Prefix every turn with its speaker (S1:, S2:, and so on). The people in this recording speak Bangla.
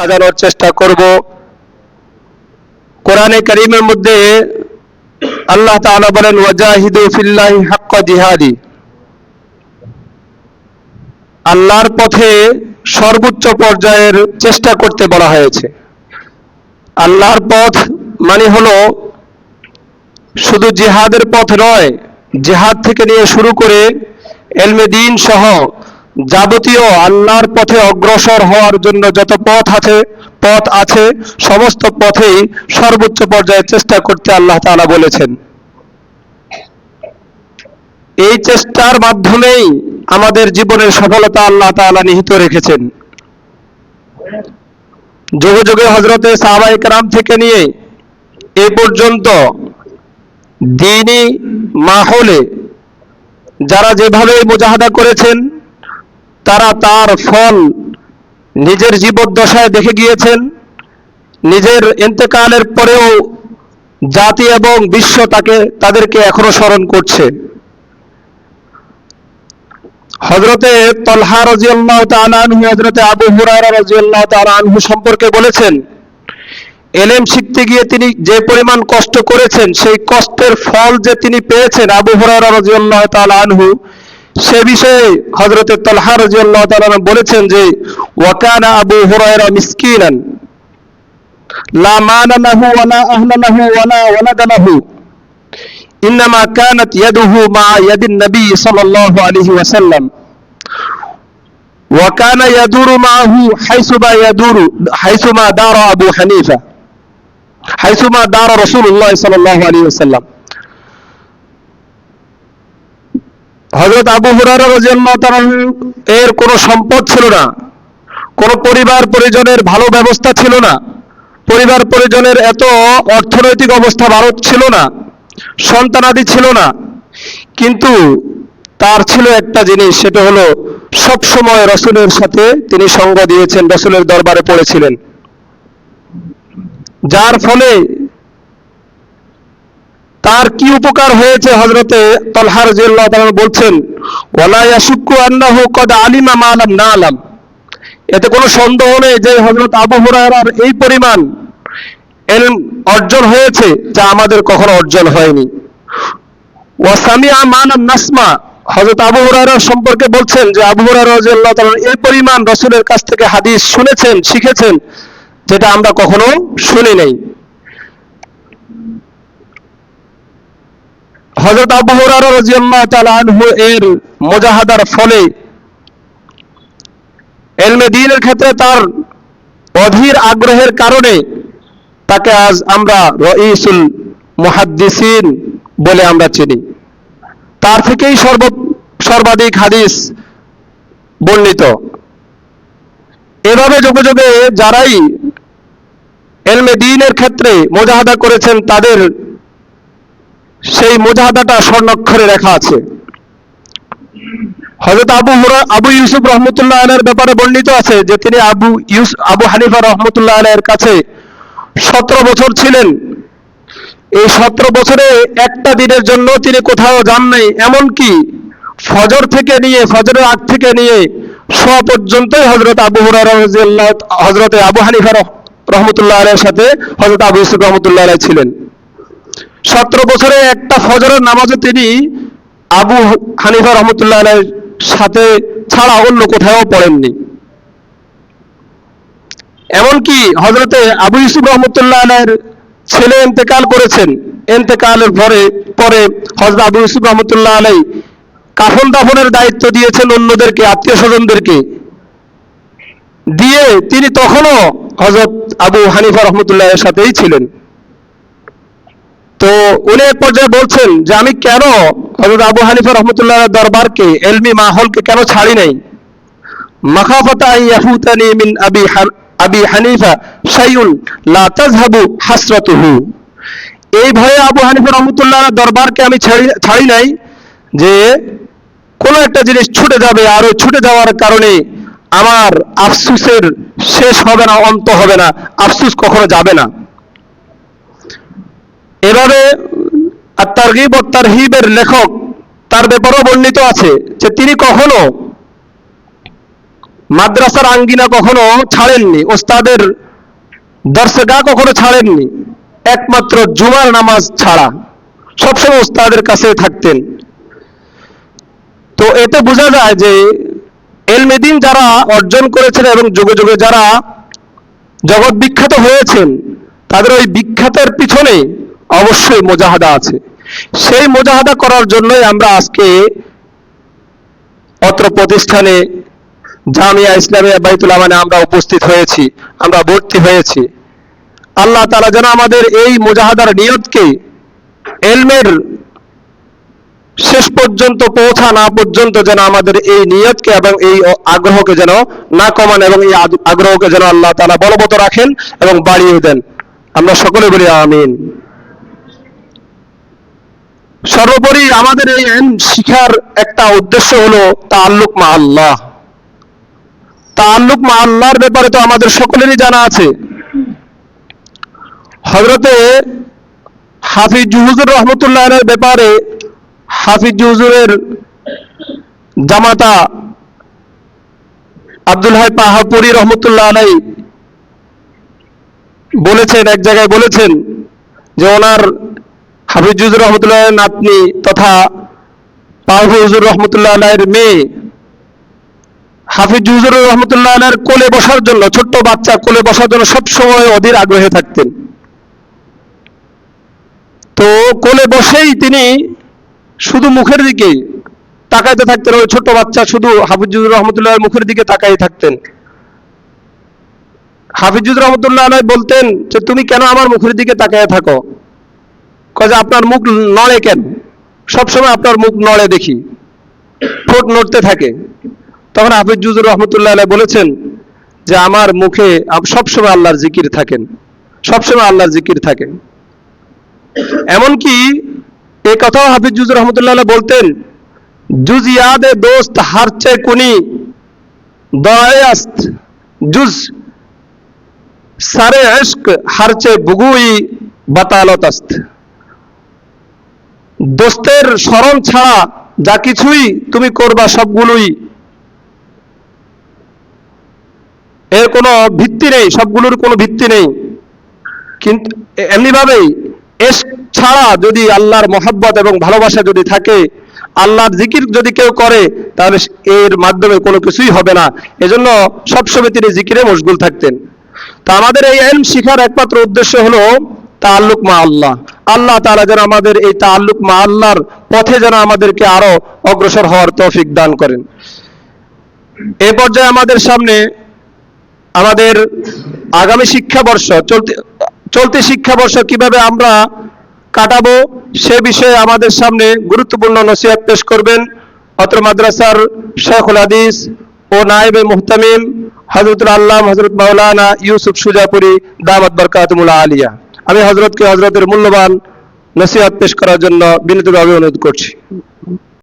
S1: সাজানোর চেষ্টা করব। কোরআনে করিমের মধ্যে আল্লাহ তাআলা বলেন, ওয়াজাহিদু ফিল্লাহি হাক্কা জিহাদি। আল্লাহর পথে সর্বোচ্চ পর্যায়ের চেষ্টা করতে বলা হয়েছে। আল্লাহর পথ মানে হলো শুধু জিহাদের পথ নয়, জিহাদ থেকে নিয়ে শুরু করে এলমে দিন সহ যাবতীয় আল্লাহর পথে অগ্রসর হওয়ার জন্য যত পথ আছে পথ আছে, সমস্ত পথেই সর্বোচ্চ পর্যায়ে চেষ্টা করতে আল্লাহ তালা বলেছেন। এই চেষ্টার মাধ্যমেই আমাদের জীবনের সফলতা আল্লাহ তালা নিহিত রেখেছেন। যুগ যুগে হজরতে সাহবা রাম থেকে নিয়ে এ পর্যন্ত দিনই মাহলে যারা যেভাবে মুজাহাদা করেছেন তারা তার ফল নিজের জীবদ্দশায় দেখে গিয়েছেন। নিজের ইন্তেকালের পরেও জাতি এবং বিশ্ব তাকে, তাদেরকে এখনও স্মরণ করছে। হজরতে তলহা রাজিয়াল্লাহু তাআলা আনহু হজরতে আবু হুরায়রা রাজিয়াল্লাহু তাআলা আনহু সম্পর্কে বলেছেন, এলেম শিখতে গিয়ে তিনি যে পরিমাণ কষ্ট করেছেন, সেই কষ্টের ফল যে তিনি পেয়েছেন আবু হুরায়রা রাদিয়াল্লাহু তাআলা আনহু সে বিষয়ে হযরতে তালহা রাদিয়াল্লাহু তাআলা আনহু বলেছেন যে ওয়াকানা আবু হুরায়রা মিসকিনান লা মানা লাহু ওয়ালা আহলা লাহু ওয়ালা ওয়ালাদ লাহু ইন্নামা কানাত ইয়াদুহু মা ইয়াদিন নবী সাল্লাল্লাহু আলাইহি ওয়াসাল্লাম وكان يدور معه حيثما يدور حيثما دار أبو حنيفة حيثما دار رسول الله صلى الله عليه وسلم হযরত আবু তাআলা এর কোনো সম্পদ ছিল না। কোনো পরিবার পরিজনের ভালো ব্যবস্থা ছিল না। পরিবার পরিজনের এত অর্থনৈতিক অবস্থা ভারত ছিল না। সন্তানাদি ছিল না। কিন্তু তার ছিল একটা জিনিস, সেটা হলো সব সময় রসুলের সাথে তিনি সঙ্গ দিয়েছেন, রসুলের দরবারে পড়েছিলেন। যার ফলে তার কি উপকার হয়েছে হজরতে তলহার জিল্লাহ বলছেন, ওয়ালা ইয়াশুক্কু আন্নাহু কদ আলিমা মা আলাম না আলাম এতে কোনো সন্দেহ নেই যে হজরত আবু হুরায়রার এই পরিমাণ এলম অর্জন হয়েছে যা আমাদের কখনো অর্জন হয়নি। ওয়াসামিয়া মানাম নাসমা। হযরত আবু হুরায়রা সম্পর্কে বলছেন যে আবু হুরায়রা এই পরিমাণ রাসূলের কাছ থেকে হাদিস শুনেছেন, শিখেছেন, যেটা আমরা কখনো শুনি নাই। হযরত আবু রাদিয়াল্লাহু তাআলা আনহু এর মুজাহাদার ফলে এলমে দ্বীনের ক্ষেত্রে তার অধীর আগ্রহের কারণে তাকে আজ আমরা রঈসুল মুহাদ্দিসিন বলে আমরা চিনি। তার থেকেই সর্ব সর্বাধিক হাদিস বর্ণিত। এভাবে যুগে যুগে যারাই এলমে দিনের ক্ষেত্রে মোজাহাদা করেছেন, তাদের সেই মোজাহাদাটা স্বর্ণাক্ষরে লেখা আছে। হযরত আবু আবু ইউসুফ রহমতুল্লাহ আলের ব্যাপারে বর্ণিত আছে যে তিনি আবু ইউস, আবু হানিফা রহমতুল্লাহ আলের কাছে সতেরো বছর ছিলেন। এই সতেরো বছরে একটা দিনের জন্য তিনি কোথাও যান নাই। এমনকি ফজর থেকে নিয়ে, ফজরের আগ থেকে নিয়ে শোয়া পর্যন্তই হজরত আবু হজরতে আবু হানিফা রহ- রহমতুল্লাহ আলের সাথে হজরত আবু ইউসুফ রহমতুল্লাহ আলাই ছিলেন। সতেরো বছরে একটা ফজরের নামাজে তিনি আবু হানিফা রহমতুল্লাহ আলাইর সাথে ছাড়া অন্য কোথাও পড়েননি। এমনকি হজরতে আবু ইউসুফ রহমতুল্লাহ আলাইর ছেলে ইন্তেকাল করেছেন। ইন্তেকালের পরে পরে হজরত আবু ইউসুফ রহমতুল্লাহ আলাই কাফন দাফনের দায়িত্ব দিয়েছেন অন্যদেরকে, আত্মীয় স্বজনদেরকে। দিয়ে তিনি তখনও হজরত আবু হানিফা রহমতুল্লাহ এর সাথেই ছিলেন। তো উনি এক পর্যায়ে বলছেন যে, আমি কেন হজরত আবু হানিফা রহমতুল্লাহ দরবারকে এলমি মাহলকে কেন ছাড়ি নাই? মাখাফাতা আন ইয়াফুতানি মিন আবি আবি হানিফা শাইউন লা তাযহাবু হাসরাতুহু। এই ভয়ে আবু হানিফা রহমতুল্লাহ দরবারকে আমি ছাড়ি ছাড়ি নাই যে, কোনো একটা জিনিস ছুটে যাবে আর ওই ছুটে যাওয়ার কারণে আমার আফসুসের শেষ হবে না, অন্ত হবে না, আফসুস কখনো যাবে না। এভাবে আর তারগিব ও তারহিবের লেখক তার ব্যাপারেও বর্ণিত আছে যে তিনি কখনো মাদ্রাসার আঙ্গিনা কখনো ছাড়েননি, ওস্তাদের দর্শগা কখনো ছাড়েননি, একমাত্র জুমার নামাজ ছাড়া সবসময় ওস্তাদের কাছে থাকতেন। তো এতে বোঝা যায় যে এলমেদিন যারা অর্জন করেছেন এবং যুগে যুগে যারা জগৎ বিখ্যাত হয়েছেন, তাদের ওই বিখ্যাতের পিছনে অবশ্যই মোজাহাদা আছে। সেই মোজাহাদা করার জন্যই আমরা আজকে অত্র প্রতিষ্ঠানে জামিয়া ইসলামিয়া বাইতুল আমানে আমরা উপস্থিত হয়েছি, আমরা ভর্তি হয়েছি। আল্লাহ তাআলা যেন আমাদের এই মুজাহাদার নিয়তকে এলমের শেষ পর্যন্ত পৌঁছা না পর্যন্ত যেন আমাদের এই নিয়তকে এবং এই আগ্রহকে যেন না কমান এবং এই আগ্রহকে যেন আল্লাহ তাআলা বলবত রাখেন এবং বাড়িয়ে দেন। আমরা সকলে বলি আমিন। সর্বোপরি আমাদের এই আইন শিখার একটা উদ্দেশ্য হলো তাল্লুক মা আল্লাহ। তাল্লুক মা আল্লাহর ব্যাপারে তো আমাদের সকলেরই জানা আছে। হজরতে হাফিজ হুজুর রহমতুল্লাহ এর ব্যাপারে হাফিজ হুজুরের জামাতা আব্দুল হাই পাহাপুরি রহমতুল্লাহ আলাই বলেছেন, এক জায়গায় বলেছেন যে ওনার হাফিজ হুজুর রহমতুল্লাহ নাতনি তথা পাহু হুজুর রহমতুল্লাহ আলাইয়ের মেয়ে হাফিজ হুজুর রহমতুল্লাহ আলাইয়ের কোলে বসার জন্য, ছোট্ট বাচ্চা কোলে বসার জন্য সবসময় অধীর আগ্রহে থাকতেন। তো কোলে বসেই তিনি শুধু মুখের দিকে তাকাইতে থাকতেন, ওই ছোট্ট বাচ্চা শুধু হাফিজুর রহমতুল্লাহ মুখের দিকে তাকাই থাকতেন। হাফিজুর রহমতুল্লাহ আলাই বলতেন যে, তুমি কেন আমার মুখের দিকে তাকায় থাকো? কয়ে আপনার মুখ নড়ে কেন? সবসময় আপনার মুখ নড়ে দেখি। ঠোঁট নড়তে থাকে। তখন হাফিজুর রহমতুল্লাহ আলাই বলেছেন যে আমার মুখে সবসময় আল্লাহর জিকির থাকেন। সবসময় আল্লাহর জিকির থাকে। এমনকি এ কথাও হাফিজ জুজুর রহমতুল্লাহ আলাই বলতেন জুজ ইয়াদে দোস্ত হারচে কুনি দয়ে আস্ত। জুজ সারে ইশক হারচে বুগুই বাতালত আস্ত। দোস্তের স্মরণ ছাড়া যা কিছুই তুমি করবা সবগুলোই। এর কোনো ভিত্তি নেই, সবগুলোর কোনো ভিত্তি নেই। কিন্তু এমনি ভাবেই এস ছাড়া যদি আল্লাহর মহাব্বত এবং ভালোবাসা যদি থাকে, আল্লাহর জিকির যদি কেউ করে, তাহলে এর মাধ্যমে কোনো কিছুই হবে না। এজন্য সবসময় তিনি জিকিরে মশগুল থাকতেন। তা আমাদের এই এলম শিখার একমাত্র উদ্দেশ্য হলো তাল্লুক মা আল্লাহ। আল্লাহ তাআলা যেন আমাদের এই তাল্লুক মা আল্লাহর পথে যেন আমাদেরকে আরও অগ্রসর হওয়ার তৌফিক দান করেন। এ পর্যায়ে আমাদের সামনে আমাদের আগামী শিক্ষাবর্ষ চলতি চলতি শিক্ষাবর্ষ কীভাবে আমরা কাটাবো সে বিষয়ে আমাদের সামনে গুরুত্বপূর্ণ নসিহত পেশ করবেন অত্র মাদ্রাসার শেখুল হাদিস ও নায়েবে মুহতামিম হজরতুল আল্লাহ হজরত মাওলানা ইউসুফ সুজাপুরি, দামাত বরকাতমুল্লাহ আলিয়া। আমি হজরতকে হজরতের মূল্যবান নসিহাত পেশ করার জন্য বিনীতভাবে অনুরোধ করছি।